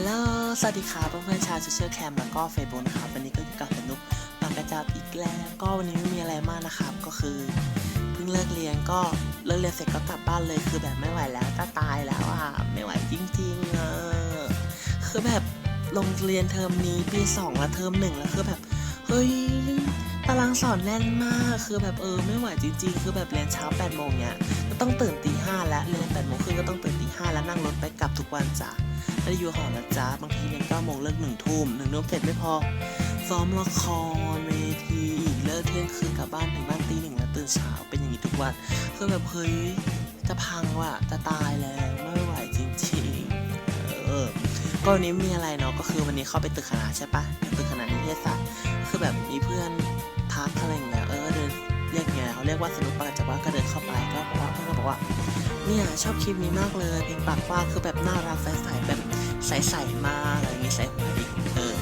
ฮัลโหล สวัสดีค่ะเพื่อนๆชาวเชื่อแคมแล้วก็เฟซบุ๊กนะครับวันนี้ก็อยู่กับสนุกปากกระจับอีกแล้วก็วันนี้ไม่มีอะไรมากนะครับ ก็คือ เพิ่งเลิกเรียนก็เลิกเรียนเสร็จก็กลับบ้านเลยคือแบบไม่ไหวแล้วก็ตายแล้วอะไม่ไหวจริงๆเออคือแบบโรงเรียนเทอมนี้ปีสองแล้วเทอมหนึ่งแล้วคือแบบางสอนแน่นมากคือแบบเออไม่ไหวจริงๆ คือแบบเรียนเช้า8โมงเนี้ยก็ต้องตื่นตีห้าแล้วเรียน8โมงครึ่งก็ต้องตื่นตีห้าแล้วนั่งรถไปกลับทุกวันจ้ะแล้วอยู่หอนะจ๊ะบางทีเรียน9โมงเลิกหนึ่งทุ่มหนึ่งทุ่มเสร็จไม่พอซ้อมละครเวทีอีกเลิกเที่ยงคืนกลับบ้านถึงบ้านตีหนึ่งแล้วตื่นเช้าเป็นอย่างนี้ทุกวันคือแบบเฮ้ยจะพังว่ะจะตายแล้วไม่ไหวจริงๆเออก็วันนี้มีอะไรเนาะก็คือวันนี้เข้าไปตึกคณะใช่ปะตึกคณะนิเทศศาสตร์คือแบบมีเพื่อน กอะไรอย่างเงี้ยเออเดินเรียกไงเขาเรียกว่าสนุกปากจากว่าก็เดินเข้าไปก็บอกว่าเพื่อนก็บอกว่าเนี่ยชอบคลิปนี้มากเลยเพลงปากว่าคือแบบน่ารักใสๆแบบใสๆมากอะไรอย่างงี้ใสหัวดิเออ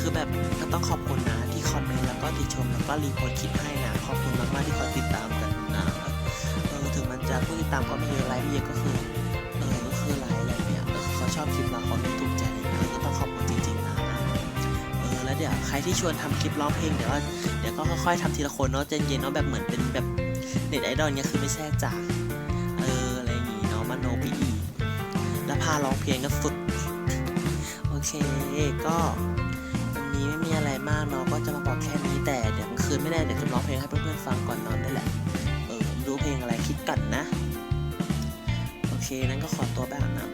คือแบบก็ต้องขอบคุณนะที่คอมเมนต์แล้วก็ติชมแล้วก็รีโพสต์คลิปให้นะขอบคุณมากๆที่คอยติดตามกันนะเออถึงมันจะผู้ติดตามก็ไม่เยอะไลค์ไม่เยอะก็คือ ใครที่ชวนทำคลิปร้องเพลงเดี๋ยวก็เดี๋ยวก็ค่อยๆทำทีละคนเนาะใจเย็นเนาะแบบเหมือนเป็นแบบเน็ตไอดอลเนี้ยคือไม่ใช่จ้ะเอออะไรอย่างงี้เนาะมโนไปอีกแล้วพาร้องเพลงก็สุดโอเคก็วันนี้ไม่มีอะไรมากเนาะก็จะมาบอกแค่นี้แต่เดี๋ยวคืนไม่แน่เดี๋ยวจะร้องเพลงให้เพื่อนๆฟังก่อนนอนนี่แหละเออรู้เพลงอะไรคิดกันนะ โอเคนั้นก็ขอตัวไปอาบน้ำ